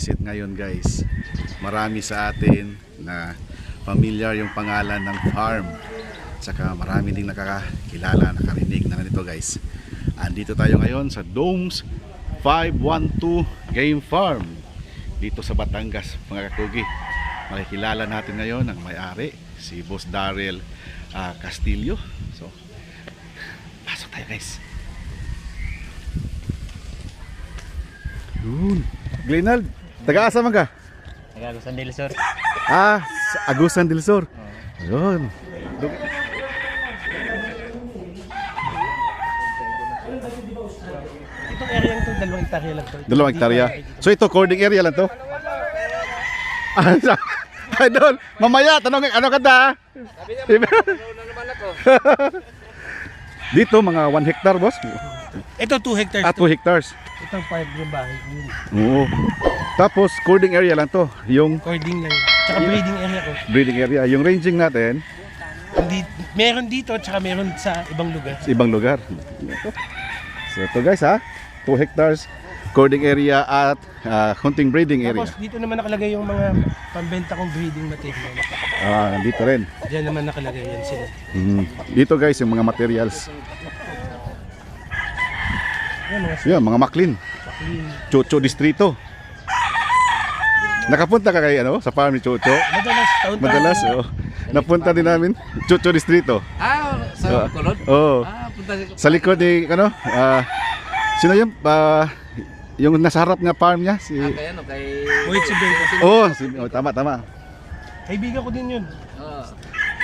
visit ngayon guys. Marami sa atin na familiar yung pangalan ng farm. Tsaka marami ding nakakilala, nakarinig na ganito guys. Andito tayo ngayon sa Domes 512 Game Farm. Dito sa Batangas, mga kakugi. Makikilala natin ngayon ang may-ari, si Boss Daryl ah, Castillo. So, pasok tayo guys. Yun. Glenald, taga-asa man ka? Nagagusan del Sur. Ah, sa Agusan del Sur. Yun. Du- Itong area to, dalawang hektarya lang to. Dalawang hektarya. So ito, cording area lang to? Ah, Idol, mamaya, tanong, ano ka da? Dito, mga 1 hectare, boss. Ito 2 hectares. Ah, 2 hectares. Itong 5 yung bahay. Oo. Tapos, cording area lang to. Yung Cording lang. Tsaka breeding area ko. breeding area. Yung ranging natin, Hindi, meron dito, tsaka meron sa ibang lugar. sa ibang lugar. So ito guys ha, 2 hectares, cording area at ah, hunting breeding area. Tapos dito naman nakalagay yung mga pambenta kong breeding material. Ah, nandito rin. Diyan naman nakalagay yan sila. Mhm. Dito guys yung mga materials. Yan mga Yan, mga maklin. clean. Chocho Distrito. Nakapunta ka kay ano, sa farm ni Chocho? Madalas, taon Madalas, oh. Napunta din namin, Chocho Distrito. Ah, sa Kulod? Oo. Ah, punta Sa likod ni, ano, ah, sino yun? Ah, yung nasa harap nga farm niya, si... Ah, kay ano, kay... Wait, si. Oh, si, oh, tama, tama. Kaibigan ko din yun. Oh.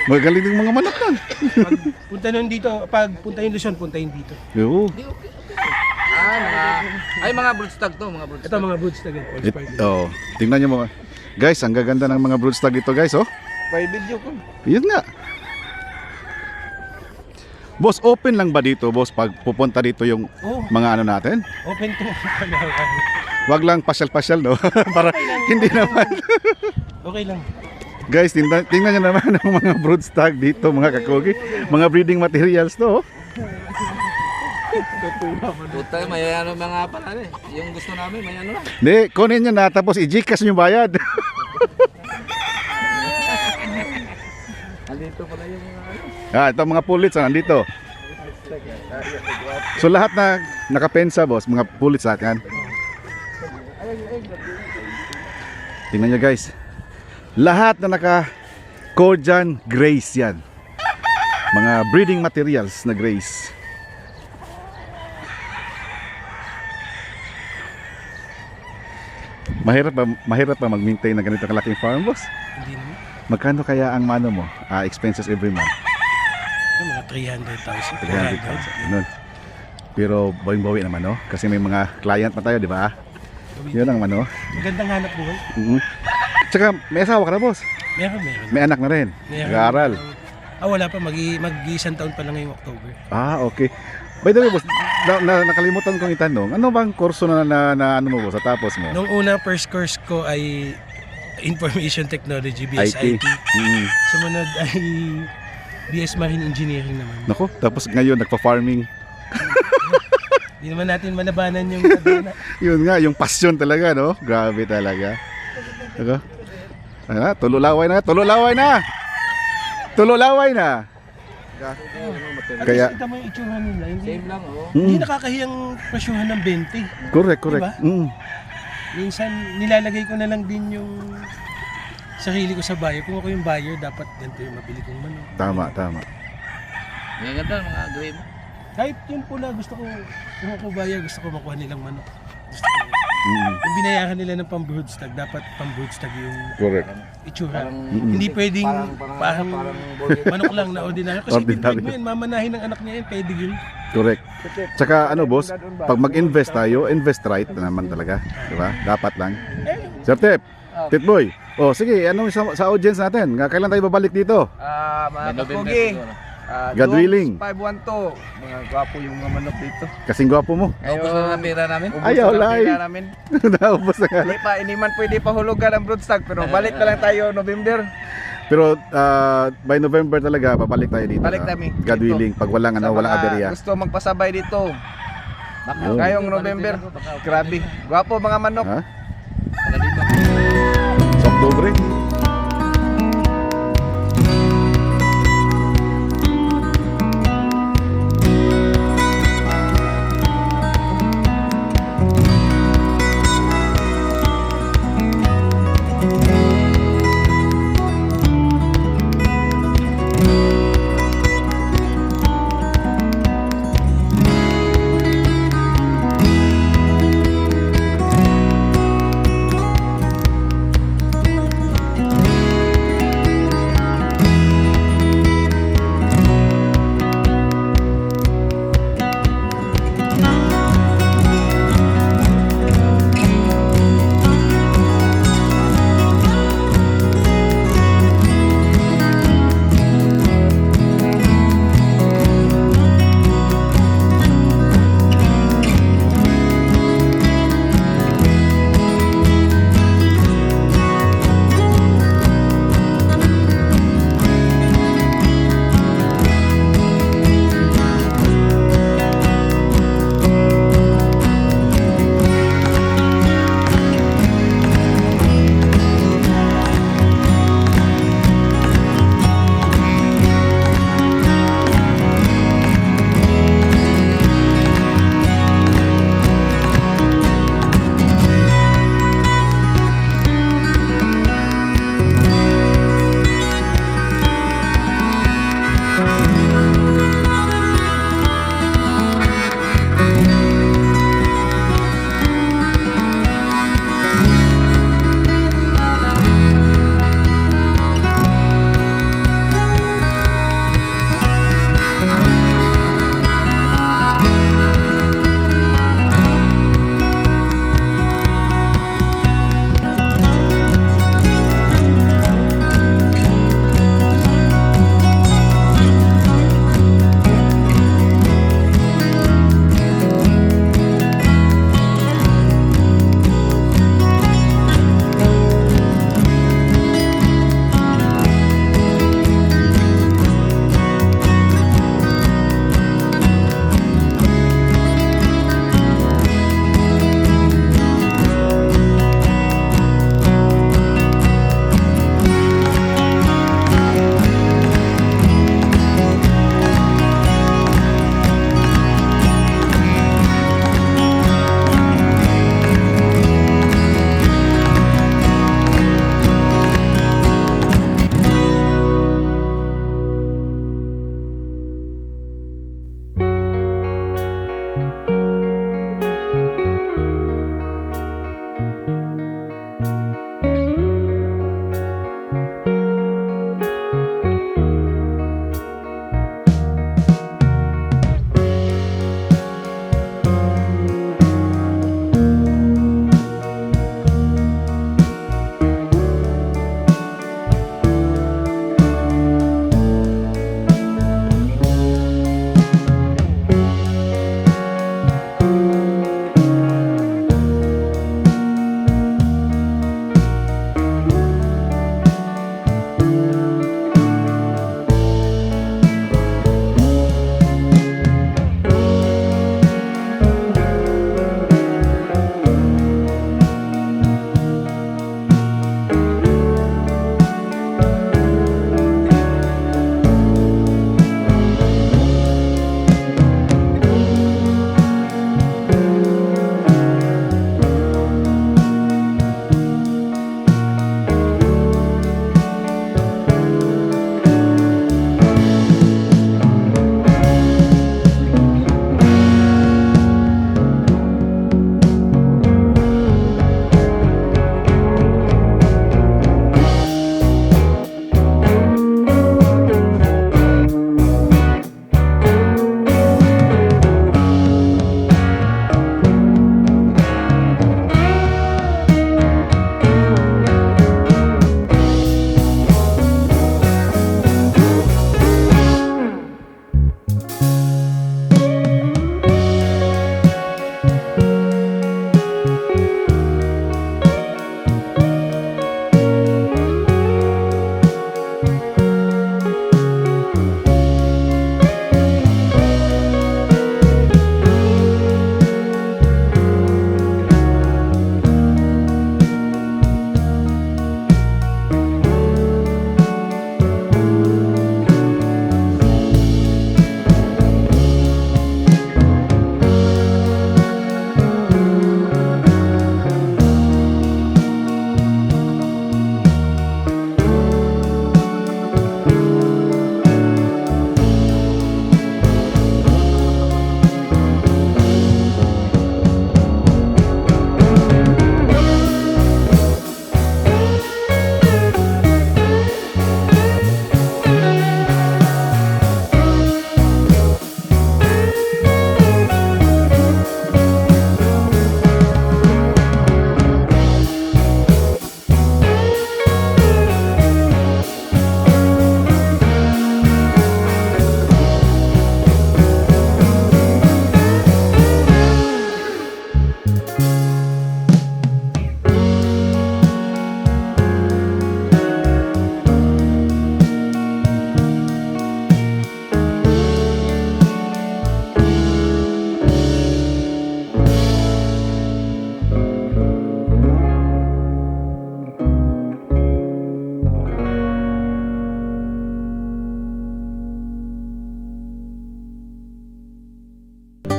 Magaling din mga manok nun. Pag punta nun dito, pag punta yung Luzon, punta yung dito. Oo. Di, okay, okay. Ah, mga... Ay, mga broodstag to, mga broodstag. Ito mga broods na ganyan. It, oh, tingnan niyo mga Guys, ang gaganda ng mga broodstag dito, guys, oh. May video ko. Yun nga. Boss, open lang ba dito, boss, pag pupunta dito yung Oh, mga ano natin? open to. okay Wag lang pasyal-pasyal, no? Para hindi naman. lang. Guys, tingnan, tingnan niyo naman ang mga broodstag dito, mga kakugi. Mga breeding materials to, oh. Puta, may ano mga pala eh. Yung gusto namin, may ano lang. Hindi, kunin niyo na, tapos i-gcash niyo bayad. Andito pala yung mga ano. ah, ito mga pullets, ah, nandito. So lahat na nakapensa, boss, mga pullets sa akin. Tingnan nyo guys. Lahat na naka Korean Grace yan. Mga breeding materials na Grace. Mahirap ba, mahirap ba mag-maintain na ganito kalaking farm, boss? Hindi. Magkano kaya ang mano mo? Ah, expenses every month? Yung mga 300,000. 300,000. Ganun. Pero bawing-bawi naman, no? Kasi may mga client pa tayo, di ba? Yun ang ano. Magandang hanap buhay. Mhm. Tsaka may asawa ka na, boss. Meron, meron. May anak na rin. meron. Nag-aaral. Ah, wala pa. Mag, mag taon pa lang ngayong October. Ah, okay. By the way, boss, na, na, nakalimutan kong itanong, ano bang kurso na, na, na ano mo, boss, sa tapos mo? Nung una, first course ko ay Information Technology, BSIT. Mhm. Sumunod ay BS Marine Engineering naman. Nako, tapos ngayon nagpa-farming. Hindi naman natin manabanan yung kadana. Yun nga, yung passion talaga, no? Grabe talaga. Ako? Ano, tululaway na, tululaway na! Tululaway na! Kaya- least kita mo yung itsura nila. Hindi, Same lang, oh. hindi Mm, nakakahiyang presyuhan ng 20. correct, correct. Diba? Mm. Minsan, nilalagay ko na lang din yung sarili ko sa buyer. Kung ako yung buyer, dapat ganito yung mabili kong manok. Tama, tama. May ganda mga gawin mo. Kahit yung pula, gusto ko, kung ako buyer, gusto ko makuha nilang manok. Gusto ko. Mm, Kung binayaran nila ng pang-broodstag, dapat pang-broodstag yung correct. itsura. Parang... Hindi pwedeng Parang... Parang... parang, Parang... parang manok lang na ordinary. Kasi Ordinary. mo yan, mamanahin ng anak niya yan, pedigree. Correct. Tsaka ano boss, pag mag-invest tayo, invest right na naman talaga. Di ba? Dapat lang. Sir Tip, Tip Boy. Oh, sige, anong sa, sa audience natin? Nga kailan tayo babalik dito? Ah, mga kapugi. Ah, God willing. Doms 512. Mga gwapo yung mga manok dito. Kasing gwapo mo. Ubus na ng pera namin. Ayaw, na ang pera namin. Naubos na nga. Hindi pa, hindi man pwede pa hulugan ang broodstock. Pero balik na lang tayo November. Pero uh, by November talaga babalik tayo dito. Balik kami. God dito. willing pag walang ano, walang aberya. Gusto magpasabay dito. Yun. Ngayong November. Grabe. Gwapo mga manok. Ha? Sa October. Eh.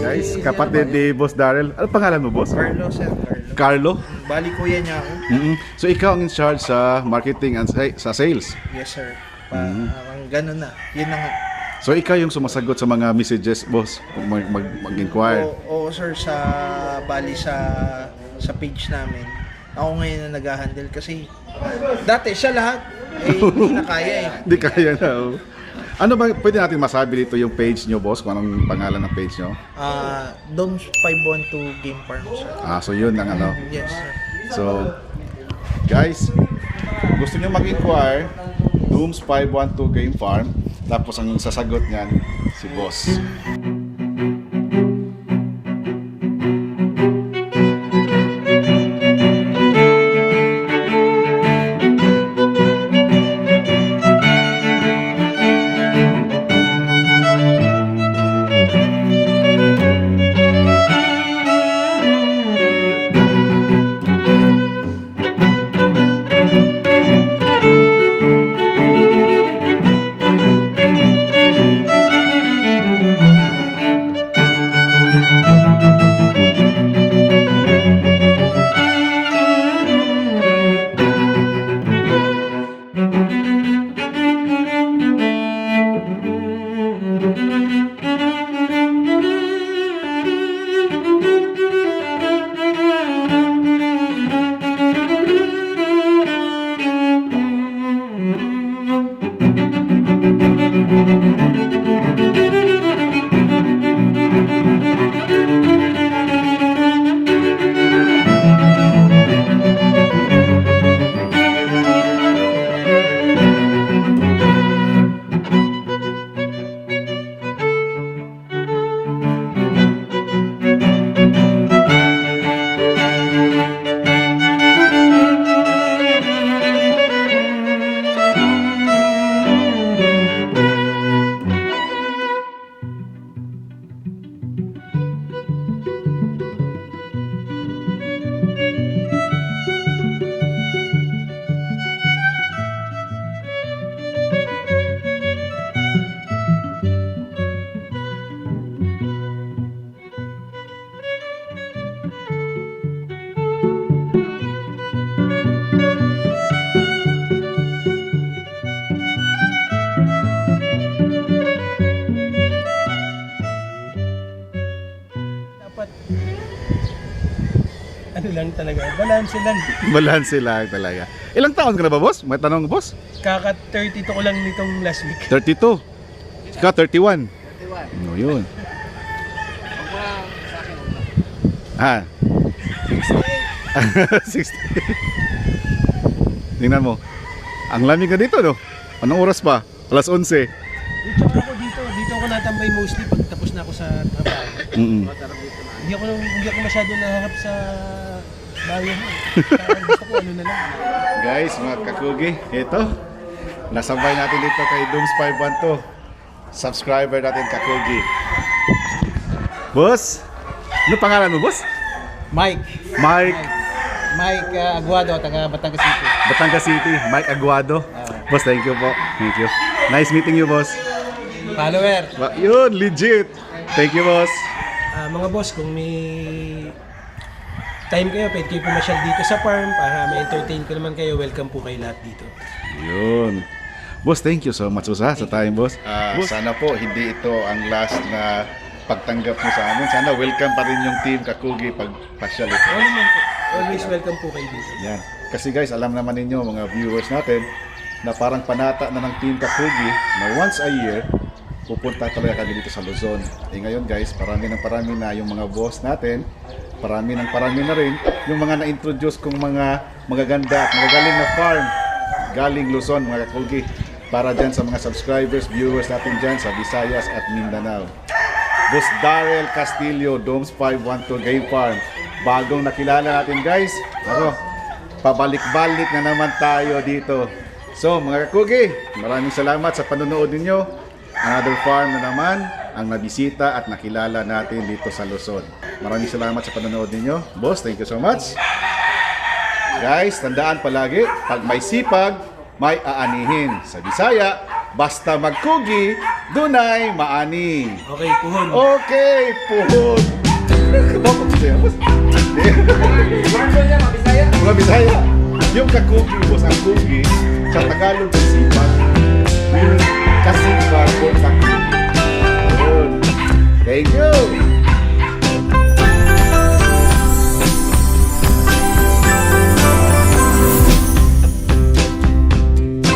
Guys, kapatid ni Boss Daryl. Ano pangalan mo, Boss? Carlo, sir, Carlo. Carlo? Bali kuya niya ako. mm So ikaw ang in charge sa marketing and sa, sa sales. Yes, sir. Pa, ang ganun na. Yun na nga. So ikaw yung sumasagot sa mga messages, boss, kung mag, mag, mag-inquire. Oo, oo, sir, sa bali sa sa page namin. Ako ngayon na nag-handle kasi dati siya lahat eh hindi na kaya eh. Hindi kaya na. oh. Ano ba, pwede natin masabi dito yung page nyo, boss, kung anong pangalan ng page nyo? Ah, Doms 512 Game Farm, sir. Ah, so yun ang ano. Yes, sir. So, guys, gusto nyo mag-inquire, Dooms 512 Game Farm, tapos ang sasagot niyan, si boss. Lang talaga, balance lang. Balance lang talaga. Ilang taon ka na ba, boss? May tanong, boss? Kaka 32 ko lang nitong last week. 32. Ika 31. No, yun. Ah. 60. Tingnan mo. Ang lamig na dito, no? Anong oras pa? Alas 11. Dito ako dito, dito ako natambay mostly pag tapos na ako sa trabaho. Mm Hindi ako hindi ako masyado nahanap sa Parang gusto ko ano na lang. Guys, mga kakugi, ito. Nasabay natin dito kay Dooms 512. Subscriber natin kakugi. Boss, ano pangalan mo, boss? Mike, Mike Mike uh, Aguado, taga Batangas City. Batangas City, Mike Aguado. Boss, thank you po. Thank you. Nice meeting you, boss. Follower. Ba- Yun, legit. Thank you, boss. Ah, mga boss, kung may time kayo, pwede kayo pumasyal dito sa farm para ma-entertain ko naman kayo. Welcome po kayo lahat dito. Yun. Boss, thank you so much Usa, sa time, boss. sana po hindi ito ang last na pagtanggap mo sa amin. Sana welcome pa rin yung team Kakugi pag pasyal ito. Ano naman po, always welcome po kayo dito. Yan. Kasi guys, alam naman ninyo mga viewers natin na parang panata na ng Team Kakugi na once a year pupunta talaga kami dito sa Luzon. Eh ngayon guys, parami ng parami na yung mga boss natin, parami ng parami na rin yung mga na-introduce kong mga magaganda at magagaling na farm galing Luzon mga Kakugi para dyan sa mga subscribers, viewers natin dyan sa Visayas at Mindanao. Boss Darrell Castillo, Domes 512 Game Farm. Bagong nakilala natin guys. Ako, pabalik-balik na naman tayo dito. So mga kakugi, maraming salamat sa panonood ninyo. Another farm na naman ang nabisita at nakilala natin dito sa Luzon. Maraming salamat sa panonood ninyo. Boss, thank you so much. Guys, tandaan palagi, pag may sipag, may aanihin. Sa Bisaya, basta magkugi, dunay maani. Okay, puhon. Okay, puhon. Dapat siya, boss. Mga Bisaya. Yung kakugi, boss, ang kugi, sa Tagalog kasipag. Yung kasipag o kakugi. Ayun. Thank you.